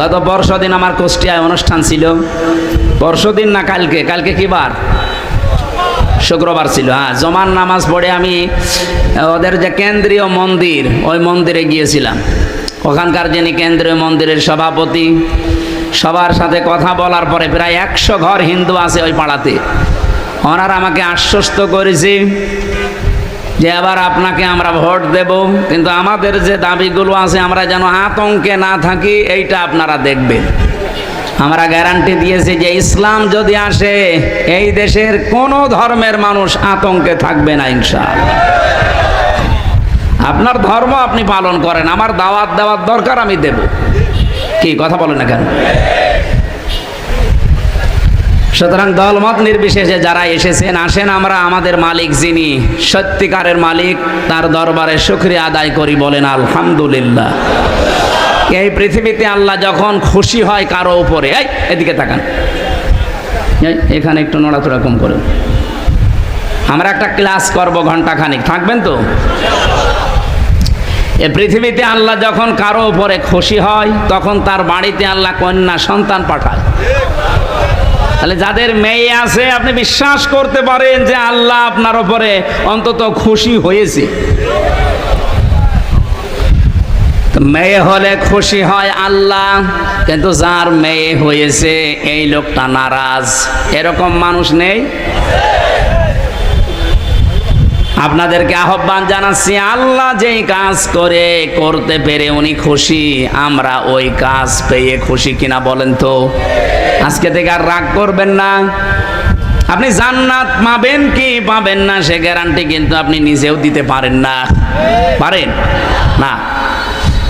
গত পরশু দিন আমার কুষ্টিয়ায় অনুষ্ঠান ছিল। পরশু দিন না কালকে? কালকে কি বার? শুক্রবার ছিল। হ্যাঁ জমান নামাজ পড়ে আমি ওদের যে কেন্দ্রীয় মন্দির, ওই মন্দিরে গিয়েছিলাম। ওখানকার যিনি কেন্দ্রীয় মন্দিরের সভাপতি, সবার সাথে কথা বলার পরে প্রায় একশো ঘর হিন্দু আছে ওই পাড়াতে। ওনারা আমাকে আশ্বস্ত করেছে যে এবার আপনাকে আমরা ভোট দেব, কিন্তু আমাদের যে দাবিগুলো আছে, আমরা যেন আতঙ্কে না থাকি, এইটা আপনারা দেখবেন। আমরা গ্যারান্টি দিয়েছি যে ইসলাম যদি আসে, এই দেশের কোনো ধর্মের মানুষ আতঙ্কে থাকবে না, ইনশাআল্লাহ। আপনার ধর্ম আপনি পালন করেন, আমার দাওয়াত দেওয়ার দরকার আমি দেব। কি, কথা বলেন না কেন? সুতরাং দলমত নির্বিশেষে যারা এসেছেন, আসেন আমরা আমাদের মালিক যিনি, সত্যিকারের মালিক, তার দরবারে শুক্রিয়া আদায় করি বলেন আলহামদুলিল্লাহ। এই পৃথিবীতে আল্লাহ যখন খুশি হয় কারও উপরে, এই, এদিকে তাকান। এখানে একটু নড়াচড়া কম করে। আমরা একটা ক্লাস করব ঘণ্টা খানিক থাকবেন তো? এ পৃথিবীতে আল্লাহ যখন কারও উপরে খুশি হয়, তখন তার বাড়িতে আল্লাহ কন্যা সন্তান পাঠায়। তাহলে যাদের মেয়ে আছে, আপনি বিশ্বাস করতে পারেন যে আল্লাহ আপনার ওপরে অন্তত খুশি হয়েছে। মেয়ে হলে খুশি হয় আল্লাহ, কিন্তু যার মেয়ে হয়েছে, এই লোকটা নারাজ। এরকম মানুষ নেই? আপনাদেরকে আহ্বান জানাচ্ছি, আল্লাহ যেই কাজ করে, করতে পেরে উনি খুশি, আমরা ওই কাজ পেয়ে খুশি কিনা বলেন তো? আজকে থেকে আর রাগ করবেন না। আপনি জান্নাত পাবেন কি পাবেন না, সে গ্যারান্টি কিন্তু আপনি নিজেও দিতে পারেন না। পারেন? না।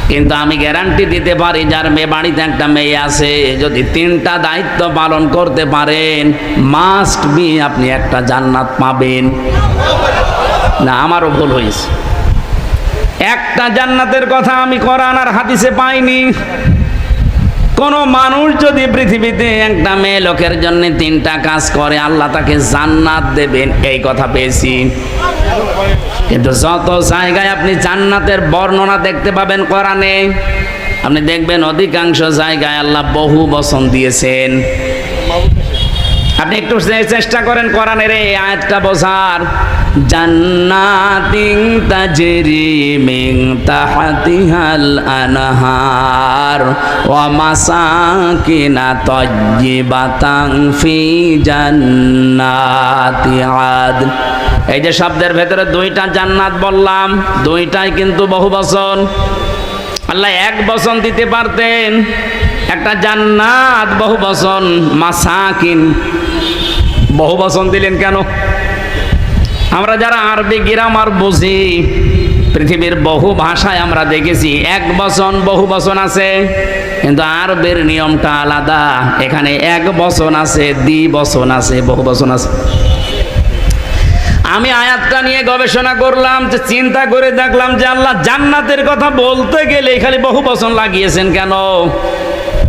কিন্তু আমি গ্যারান্টি দিতে পারি, যার মেয়ে বাড়িতে একটা মেয়ে আছে, যদি তিনটা দায়িত্ব পালন করতে পারেন মাস্ট বি আপনি একটা জান্নাত পাবেন। না, আমারও ভুল হয়েছে। একটা জান্নাতের কথা আমি কোরআন আর হাদিসে পাইনি। কোন মানুষ যদি পৃথিবীতে একটা মেয়ে লোকের জন্য তিনটা কাজ করে, আল্লাহ তাকে জান্নাত দেবেন, এই কথা পেয়েছি। কিন্তু যত জায়গায় আপনি জান্নাতের বর্ণনা দেখতে পাবেন কোরআনে, আপনি দেখবেন অধিকাংশ জায়গায় আল্লাহ বহু বসন দিয়েছেন। আপনি একটু চেষ্টা করেন কোরআনের এই আয়াতটা বোঝার। জান্নাতিং তাজরি মিন তাহতিহাল আনহার ওয়া মাসাকিনা তাজ্জিবাতাং ফি জান্নাতি আদ। এই যে শব্দের ভেতরে দুইটা জান্নাত বললাম, দুইটাই কিন্তু বহু বচন। আল্লাহ এক বচন দিতে পারতেন, একটা জান্নাত বহু বচন, মাসাকিন বহু বচন দিলেন কেন? আমরা যারা আরবি গ্রামার বুঝি, পৃথিবীর বহু ভাষায় আমরা দেখেছি, এক বচন বহু বচন আছে, কিন্তু আরবের নিয়মটা আলাদা। এখানে এক বচন আছে, দ্বি বচন আছে, বহু বচন আছে। আমি আয়াতটা নিয়ে গবেষণা করলাম, যে চিন্তা করে দেখলাম যে আল্লাহ জান্নাতের কথা বলতে গেলে খালি বহু বচন লাগিয়েছেন কেন?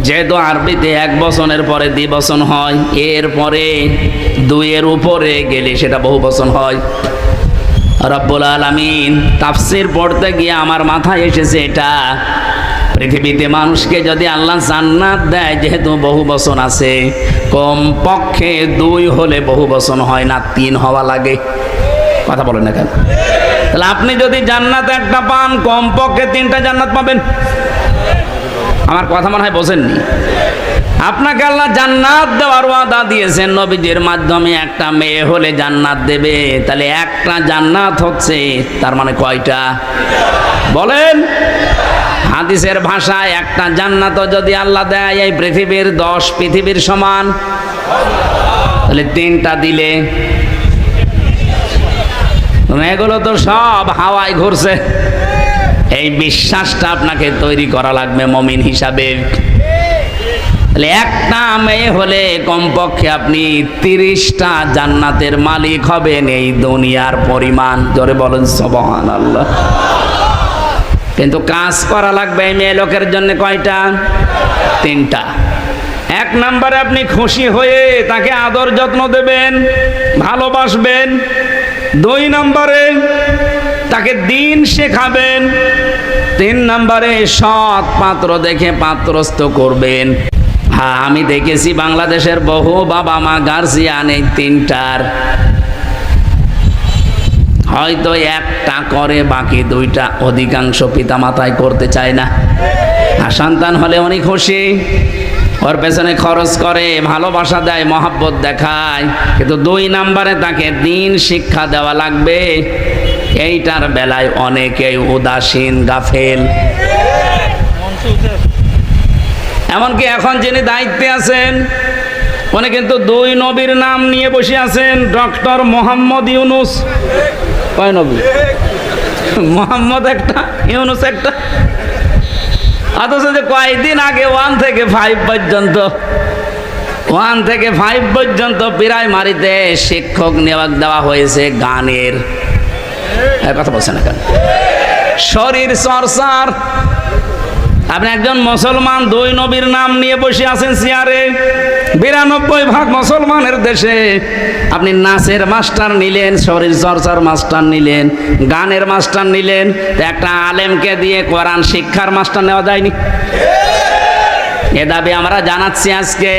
যেহেতু আরবিতে এক বচনের পরে দ্বি বচন হয়, এর পরে দুইয়ের উপরে গেলে সেটা বহু বচন হয়। রব্বুল আলামিন তাফসির পড়তে গিয়ে আমার মাথায় এসেছে এটা। পৃথিবীতে মানুষকে যদি আল্লাহ জান্নাত দেয়, যেহেতু বহু বচন আছে কম পক্ষে দুই হলে বহু বচন হয় না, তিন হওয়া লাগে। কথা বলেন না কেন? তাহলে আপনি যদি জান্নাত একটা পান কম পক্ষে তিনটা জান্নাত পাবেন। আমার কথা মনে হয় বোঝেননি। আপনাকে আল্লাহ জান্নাত দেওয়ার ওয়াদা দিয়েছেন, নবীজির মাধ্যমে একটা মেয়ে হলে জান্নাত দেবে। তাহলে একটা জান্নাত হচ্ছে, তার মানে কয়টা? বলেন, হাদিসের ভাষায় একটা জান্নাত যদি আল্লাহ দেয়, এই পৃথিবীর দশ পৃথিবীর সমান, তাহলে তিনটা দিলে। এগুলো তো সব হাওয়ায় ঘুরছে। এই বিশ্বাসটা আপনাকে তৈরি করা লাগবে মমিন হিসাবে। তাহলে একটা মেয়ে হলে কমপক্ষে আপনি তিরিশটা জান্নাতের মালিক হবেন এই দুনিয়ার পরিমাণ। জোরে বলেন সবহান আল্লাহ কিন্তু কাজ করা লাগবে এই মেয়ে লোকের জন্য কয়টা? তিনটা। এক নম্বরে আপনি খুশি হয়ে তাকে আদর যত্ন দেবেন, ভালোবাসবেন। দুই নম্বরে তাকে দিন শেখাবেন। তিন নম্বরে সৎ পাত্র দেখে পাত্রস্থ করবেন। হ্যাঁ আমি দেখেছি বাংলাদেশের বহু বাবা মা গার্জিয়ান এই তিনটার। হয়তো একটা করে, বাকি দুইটা অধিকাংশ পিতা মাতায় করতে চায় না। আর সন্তান হলে উনি খুশি। ওর পেছনে খরচ করে, ভালোবাসা দেয়, মহাব্বত দেখায়। কিন্তু দুই নাম্বারে তাকে দিন শিক্ষা দেওয়া লাগবে। এইটার বেলায় অনেকেই উদাসীন, গাফেল। এমনকি এখন যিনি দায়িত্বে আছেন, উনি কিন্তু দুই নবীর নাম নিয়ে বসে আছেন, ডক্টর মোহাম্মদ ইউনুস। কয় নবী? মোহাম্মদ একটা, ইউনুস একটা। অথচ যে কয়েকদিন আগে ওয়ান থেকে ফাইভ পর্যন্ত, ওয়ান থেকে ফাইভ পর্যন্ত প্রাইমারিতে শিক্ষক নিয়োগ দেওয়া হয়েছে গানের। কথা বলছেন না কেন? শরীর চর্চার। আপনি একজন মুসলমান, দুই নবীর নাম নিয়ে বসে আছেন চেয়ারে বিরানব্বই ভাগ মুসলমানের দেশে আপনি নাচের মাস্টার নিলেন, শরীর চর্চার মাস্টার নিলেন, গানের মাস্টার নিলেন একটা আলেমকে দিয়ে কোরআন শিক্ষার মাস্টার নেওয়া যায়নি। এ দাবি আমরা জানাচ্ছি আজকে।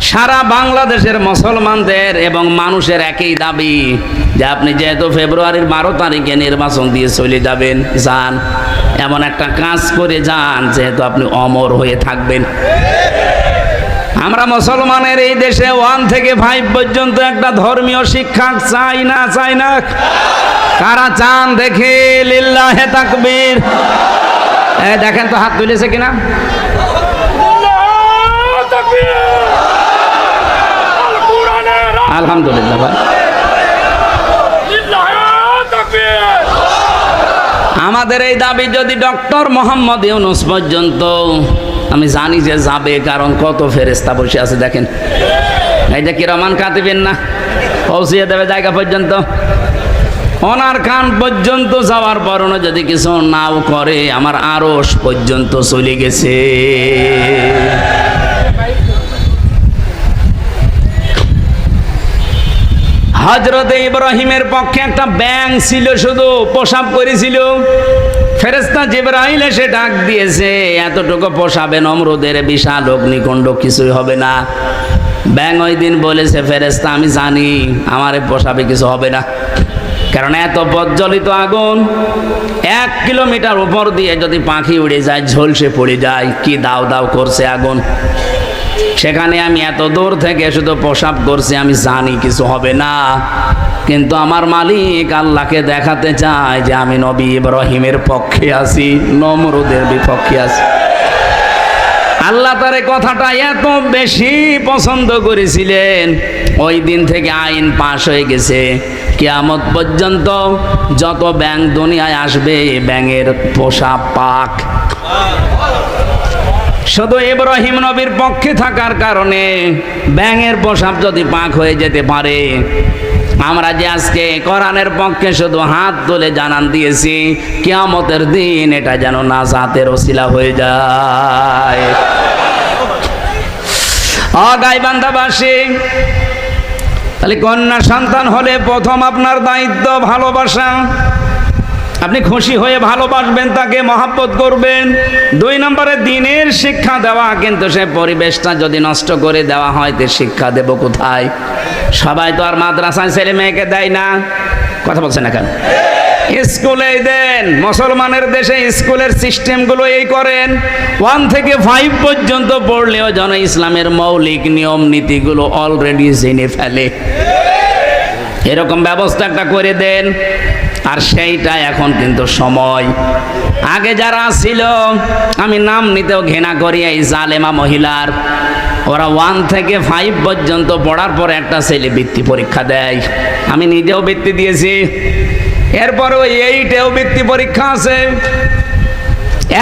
সারা বাংলাদেশের মুসলমানদের এবং মানুষের একই দাবি যে আপনি যেহেতু ফেব্রুয়ারির বারো তারিখে নির্বাচন দিয়ে চলে যাবেন, যান, এমন একটা কাজ করে যান যেহেতু আপনি অমর হয়ে থাকবেন। আমরা মুসলমানের এই দেশে ওয়ান থেকে ফাইভ পর্যন্ত একটা ধর্মীয় শিক্ষা চাই না চাই না। কারা চান দেখে, লিল্লাহে তাকবীর। দেখেন তো হাত তুলেছে কিনা? আলহামদুলিল্লাহ ভাই। আমাদের এই দাবি যদি ডক্টর মোহাম্মদ ইউনুস পর্যন্ত, আমি জানি যে যাবে, কারণ কত ফেরেস্তা বসে আছে, দেখেন। এই যে কি রমান কাঁদিবেন না? পৌঁছিয়ে দেবে জায়গা পর্যন্ত। ওনার কান পর্যন্ত যাওয়ার পরও যদি কিছু নাও করে, আমার আরস পর্যন্ত চলে গেছে। হজরত ইব্রাহিমের পক্ষে একটা ব্যাং ছিল শুধু পোশাক করেছিল। ফেরেস্তা জিব্রাহিল এসে ডাক দিয়েছে, এতটুকু পোষাবে নমরুদের বিশাল অগ্নিকুণ্ড, কিছুই হবে না। ব্যাং ওই দিন বলেছে ফেরেস্তা আমি জানি আমারে পোষাবে কিছু হবে না। কারণ এত প্রজ্বলিত আগুন, এক কিলোমিটার উপর দিয়ে যদি পাখি উড়ে যায়, ঝলসে পড়ে যায়, কি দাও দাও করছে আগুন? সেখানে আমি এত দূর থেকে শুধু প্রসাব করছি, আমি জানি কিছু হবে না। কিন্তু আমার মালিক আল্লাহকে দেখাতে চায় যে আমি নবী ইব্রাহিমের পক্ষে আছি, নমরুদের বিপক্ষে আছি। আল্লাহ তার কথাটা এত বেশি পছন্দ করেছিলেন, ওই দিন থেকে আইন পাশ হয়ে গেছে। কেয়ামত পর্যন্ত যত ব্যাং দুনিয়ায় আসবে ব্যাঙের পোষা পাক। শুধু ইব্রাহিম নবীর পক্ষে থাকার কারণে ব্যাঙের পোশাক যদি পাক হয়ে যেতে পারে, আমরা যে আজকে কোরআনের পক্ষে শুধু হাত তুলে জানান দিয়েছি, কিয়ামতের দিন এটা যেন নাজাতের ওসিলা হয়ে যায়। অগাইবান্ধাবাসী তাহলে কন্যা সন্তান হলে প্রথম আপনার দায়িত্ব ভালোবাসা। আপনি খুশি হয়ে ভালোবাসবেন, তাকে মহাব্বত করবেন। দুই নম্বরে, দিনের শিক্ষা দেওয়া, কিন্তু সে পরিবেশটা যদি নষ্ট করে দেওয়া হয়, তে শিক্ষা দেব কোথায়? সবাই তো আর মাদ্রাসায় ছেলে মেয়েকে দেয় না। কথা বলছে না কেন? দেন। মুসলমানের দেশে স্কুলের সিস্টেমগুলো এই করেন। ওয়ান থেকে ফাইভ পর্যন্ত পড়লেও যেন ইসলামের মৌলিক নিয়ম নীতিগুলো অলরেডি জেনে ফেলে। এরকম ব্যবস্থা একটা করে দেন। আর সেইটা এখন কিন্তু সময়। আগে যারা ছিল, আমি নাম নিতেও ঘৃণা করি এই জালেমা মহিলার। ওরা ওয়ান থেকে ফাইভ পর্যন্ত পড়ার পর একটা ছেলে বৃত্তি পরীক্ষা দেয়। আমি নিজেও বৃত্তি দিয়েছি। এরপরও এইটেও বৃত্তি পরীক্ষা আছে।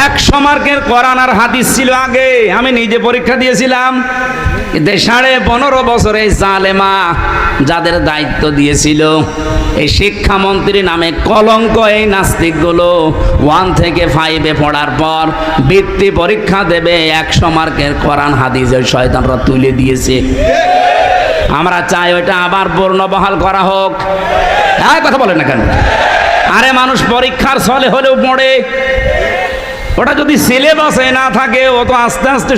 একশো মার্কের কোরআন আর হাদিস ছিল আগে। আমি নিজে পরীক্ষা দিয়েছিলাম। সাড়ে পনেরো বছর জালেমা যাদের দায়িত্ব দিয়েছিল, এই শিক্ষামন্ত্রী নামে কলঙ্ক এই নাস্তিকগুলো ওয়ান থেকে ফাইভে পড়ার পর বৃত্তি পরীক্ষা দেবে, একশো মার্কের কোরআন, হাদিস ওই শয়তানরা তুলে দিয়েছে। আমরা চাই ওইটা আবার পূর্ণ বহাল করা হোক। হ্যাঁ কথা বলেন না কেন? আরে মানুষ পরীক্ষার ছলে হলেও পড়ে। ওটা যদি সিলেবাসে না থাকে ও তো আস্তে আস্তে